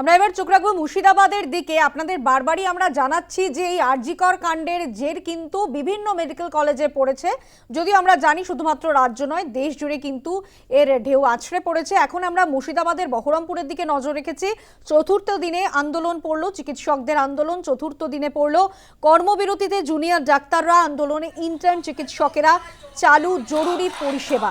আমরা এবার চোখ রাখব মুর্শিদাবাদের দিকে। আপনাদের বারবারই আমরা জানাচ্ছি যে এই আরজিকর কাণ্ডের জের কিন্তু বিভিন্ন মেডিকেল কলেজে পড়েছে। যদিও আমরা জানি শুধুমাত্র রাজ্য নয়, দেশ জুড়ে কিন্তু এর ঢেউ আছড়ে পড়েছে। এখন আমরা মুর্শিদাবাদের বহরমপুরের দিকে নজর রেখেছি। চতুর্থ দিনে আন্দোলন পড়ল, চিকিৎসকদের আন্দোলন চতুর্থ দিনে পড়ল। কর্মবিরতিতে জুনিয়র ডাক্তাররা আন্দোলনে ইন্টার্ন চিকিৎসকেরা চালু জরুরি পরিষেবা।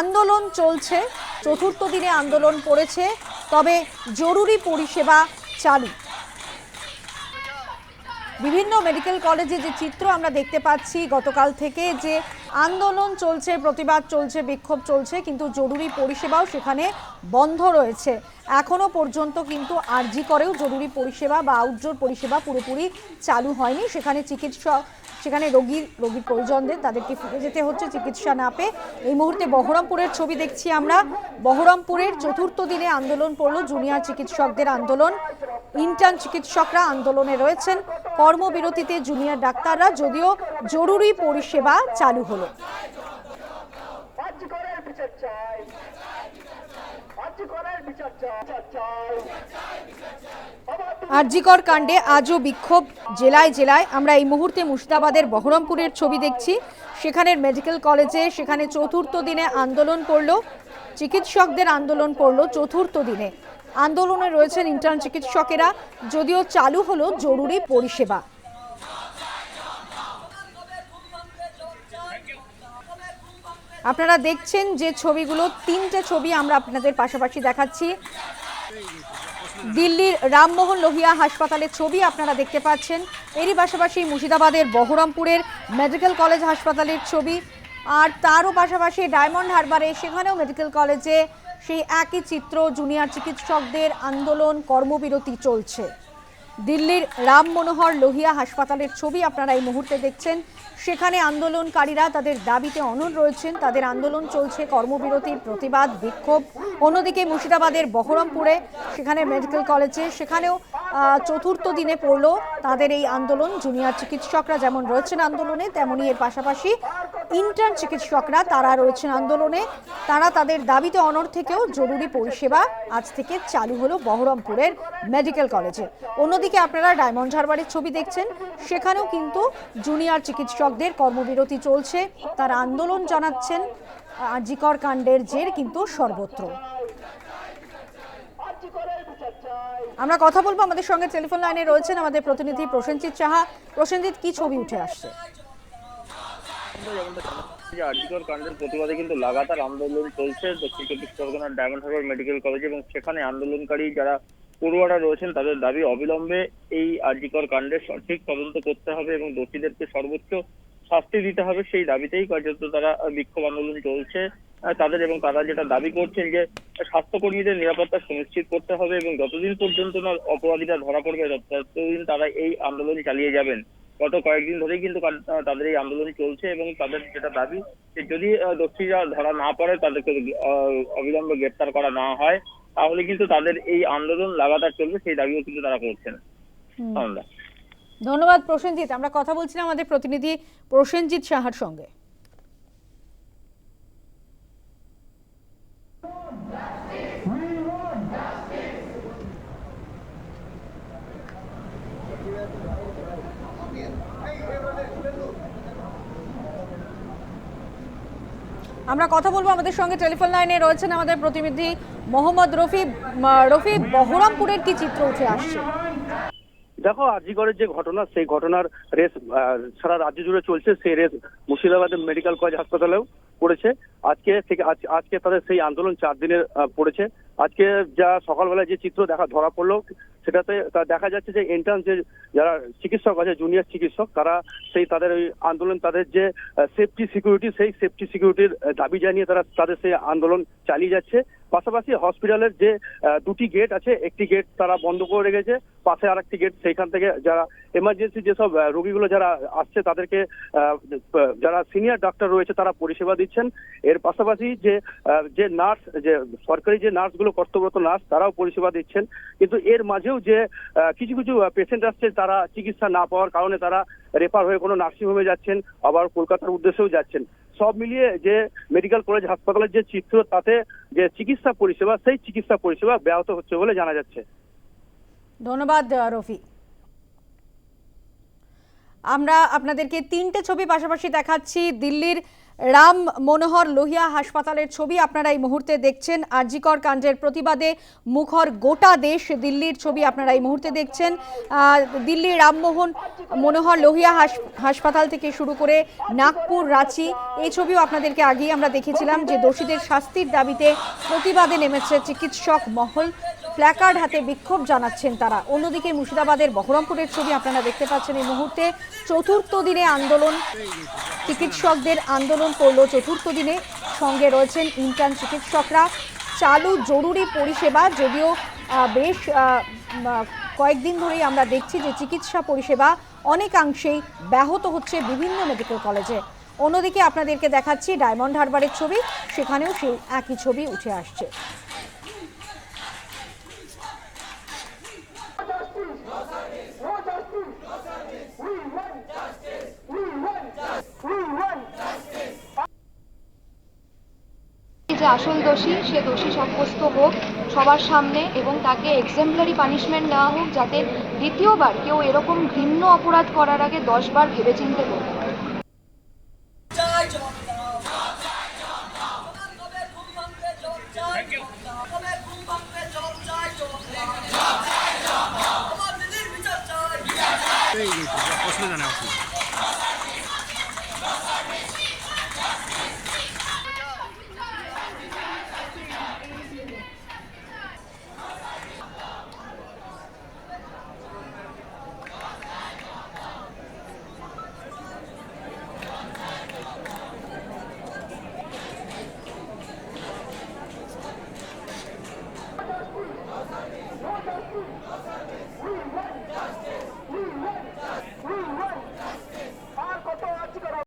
আন্দোলন চলছে, চতুর্থ দিনে আন্দোলন পড়েছে। তবে জরুরি পরিষেবা চালু। বিভিন্ন মেডিকেল কলেজে যে চিত্র আমরা দেখতে পাচ্ছি, গতকাল থেকে যে আন্দোলন চলছে, প্রতিবাদ চলছে, বিক্ষোভ চলছে, কিন্তু জরুরি পরিষেবাও সেখানে বন্ধ রয়েছে। এখনও পর্যন্ত কিন্তু আরজি করেও জরুরি পরিষেবা বা আউটডোর পরিষেবা পুরোপুরি চালু হয়নি। সেখানে চিকিৎসক, সেখানে রোগীর রোগীর পরিজনদের তাদেরকে ফিরে যেতে হচ্ছে চিকিৎসা না পেয়ে। এই মুহূর্তে বহরমপুরের ছবি দেখছি আমরা। বহরমপুরের চতুর্থ দিনে আন্দোলন পড়ল, জুনিয়র চিকিৎসকদের আন্দোলন। ইন্টার্ন চিকিৎসকরা আন্দোলনে রয়েছেন। কর্মবিরতিতে জুনিয়র ডাক্তাররা, যদিও জরুরি পরিষেবা চালু হলো। করার আরজিকর কাণ্ডে আজও বিক্ষোভ। জেলায় জেলায় আমরা এই মুহূর্তে মুর্শিদাবাদের বহরমপুরের ছবি দেখছি। সেখানের মেডিকেল কলেজে সেখানে চতুর্থ দিনে আন্দোলন পড়ল চিকিৎসকদের আন্দোলন পড়ল চতুর্থ দিনে। আন্দোলনে রয়েছেন ইন্টার্ন চিকিৎসকেরা। যদিও চালু হলো জরুরি পরিষেবা। আপনারা দেখছেন যে ছবিগুলো, তিনটে ছবি আমরা আপনাদের পাশাপাশি দেখাচ্ছি। দিল্লির রামমোহন লোহিয়া হাসপাতালের ছবি আপনারা দেখতে পাচ্ছেন। এরই পাশাপাশি মুর্শিদাবাদের বহরমপুরের মেডিকেল কলেজ হাসপাতালের ছবি। আর তারও পাশাপাশি ডায়মন্ড হারবারে সেখানেও মেডিকেল কলেজে সেই একই চিত্র, জুনিয়র চিকিৎসকদের আন্দোলন, কর্মবিরতি চলছে। দিল্লির রাম মনোহর লোহিয়া হাসপাতালের ছবি আপনারা এই মুহূর্তে দেখছেন। সেখানে আন্দোলনকারীরা তাদের দাবিতে অনড় রয়েছেন। তাদের আন্দোলন চলছে, কর্মবিরতির প্রতিবাদ, বিক্ষোভ। অন্যদিকে মুর্শিদাবাদের বহরমপুরে, সেখানে মেডিকেল কলেজে, সেখানেও চতুর্থ দিনে পড়ল তাদের এই আন্দোলন। জুনিয়র চিকিৎসকরা যেমন রয়েছেন আন্দোলনে, তেমনই এর পাশাপাশি ইন্টার্ন চিকিৎসকরা তারা রয়েছেন আন্দোলনে। তারা তাদের দাবিতে অনড় থেকেও জরুরি পরিষেবা আজ থেকে চালু হলো বহরমপুরের মেডিকেল কলেজে। অন্যদিকে আপনারা ডায়মন্ড হারবারের ছবি দেখছেন। সেখানেও কিন্তু জুনিয়র চিকিৎসকদের কর্মবিরতি চলছে। তারা আন্দোলন জানাচ্ছেন আজিকর কাণ্ডের জের কিন্তু সর্বত্র। আমরা কথা বলব আমাদের সঙ্গে টেলিফোন লাইনে রয়েছেন আমাদের প্রতিনিধি প্রসেনজিৎ সাহা। প্রসেনজিৎ, কি ছবি উঠে আসছে? আর্জিকর কাণ্ডের প্রতিবাদে কিন্তু লাগাতার আন্দোলন চলছে। দক্ষিণ চব্বিশ পরগনার ডায়মন্ড হারবার মেডিকেল কলেজ এবং সেখানে আন্দোলনকারী যারা পড়ুয়ারা রয়েছেন, তাদের দাবি অবিলম্বে এই আর্জিকর কাণ্ডের সঠিক তদন্ত করতে হবে এবং দোষীদেরকে সর্বোচ্চ শাস্তি দিতে হবে সেই দাবিতেই কার্যত তারা বিক্ষোভ আন্দোলন চলছে তাদের এবং তারা যেটা দাবি করছেন যে স্বাস্থ্যকর্মীদের নিরাপত্তা সুনিশ্চিত করতে হবে এবং যতদিন পর্যন্ত না অপরাধীরা ধরা পড়বে ততদিন তারা এই আন্দোলন চালিয়ে যাবেন। গত কয়েকদিন ধরেই কিন্তু তাদের এই আন্দোলন চলছে এবং তাদের যেটা দাবি যে যদি দোষীরা ধরা না পড়ে তাদেরকে অবিলম্বে গ্রেপ্তার করা না হয় তাহলে কিন্তু তাদের এই আন্দোলন লাগাতার চলবে সেই দাবিও কিন্তু তারা করছেন। আমরা ধন্যবাদ প্রসেনজিৎ। আমরা কথা বলছিলাম আমাদের প্রতিনিধি প্রসেনজিৎ সাহার সঙ্গে। আমরা কথা বলব আমাদের সঙ্গে টেলিফোন লাইনে রয়েছেন আমাদের প্রতিনিধি মোহাম্মদ রফি রফি বহরমপুরের কি চিত্র উঠে আসছে? দেখো আজিগড়ের যে ঘটনা, সেই ঘটনার রেস সারা রাজ্য জুড়ে চলছে, সেই রেস মুর্শিদাবাদের মেডিকেল কলেজ হাসপাতালেও পড়েছে। আজকে থেকে, আজ- আজকে তাদের সেই আন্দোলন চার দিনের পড়েছে। আজকে যা সকালবেলায় যে চিত্র দেখা, ধরা পড়ল, সেটাতে দেখা যাচ্ছে যে এন্ট্রান্স যে যারা চিকিৎসক আছে জুনিয়র চিকিৎসক, তারা সেই তাদের ওই আন্দোলন, তাদের যে সেফটি সিকিউরিটি সেই সেফটি সিকিউরিটির দাবি জানিয়ে তারা, তাদের সেই আন্দোলন চালিয়ে যাচ্ছে। পাশাপাশি হসপিটালের যে দুটি গেট আছে, একটি গেট তারা বন্ধ করে রেখেছে। পাশে আরেকটি গেট সেইখান থেকে যারা এমার্জেন্সি যেসব রোগীগুলো যারা আসছে, তাদেরকে যারা সিনিয়র ডাক্তার রয়েছে, তারা পরিষেবা দিচ্ছেন। এর পাশাপাশি যে যে নার্স যে সরকারি যে নার্সগুলো কর্তব্যরত নার্স তারাও পরিষেবা দিচ্ছেন। কিন্তু এর মাঝেও যে কিছু কিছু পেশেন্ট আসছে, তারা চিকিৎসা না পাওয়ার কারণে তারা রেফার হয়ে কোনো নার্সিংহোমে যাচ্ছেন, আবার কলকাতার উদ্দেশ্যেও যাচ্ছেন। সব মিলিয়ে যে মেডিকেল কলেজ হাসপাতালের যে চিত্র, তাতে যে চিকিৎসা পরিষেবা, সেই চিকিৎসা পরিষেবা ব্যাহত হচ্ছে বলে জানা যাচ্ছে। ধন্যবাদ রফি আমরা আপনাদেরকে তিনটে ছবি পাশাপাশি দেখাচ্ছি। দিল্লির রাম মনোহর লোহিয়া হাসপাতালের ছবি আপনারা এই মুহূর্তে দেখছেন। আরজিকর কাণ্ডের প্রতিবাদে মুখর গোটা দেশ দিল্লির ছবি আপনারা এই মুহূর্তে দেখছেন। দিল্লির রামমোহন মনোহর লোহিয়া হাস- হাসপাতাল থেকে শুরু করে নাগপুর, রাঁচি, এই ছবিও আপনাদেরকে আগেই আমরা দেখেছিলাম যে দোষীদের শাস্তির দাবিতে প্রতিবাদে নেমেছে চিকিৎসক মহল। প্ল্যাকার্ড হাতে বিক্ষোভ জানাচ্ছেন তারা। অন্যদিকে মুর্শিদাবাদের বহরমপুরের ছবি আপনারা দেখতে পাচ্ছেন এই মুহূর্তে। চতুর্থ দিনে আন্দোলন, চিকিৎসকদের আন্দোলন করল। চতুর্থ দিনে সঙ্গে রয়েছেন ইন্টার্ন চিকিৎসকরা। চালু জরুরি পরিষেবা যদিও বেশ কয়েকদিন ধরেই আমরা দেখছি যে চিকিৎসা পরিষেবা অনেকাংশেই ব্যাহত হচ্ছে বিভিন্ন মেডিকেল কলেজে। অন্যদিকে আপনাদেরকে দেখাচ্ছি ডায়মন্ড হারবারের ছবি। সেখানেও সেই একই ছবি উঠে আসছে। যে আসল দোষী, সে দোষী সাব্যস্ত হোক সবার সামনে এবং তাকে এক্সেম্পলারি পানিশমেন্ট দেওয়া হোক যাতে দ্বিতীয়বার কেউ এরকম ঘৃণ্য অপরাধ করার আগে দশবার ভেবেচিন্তে করবে নেই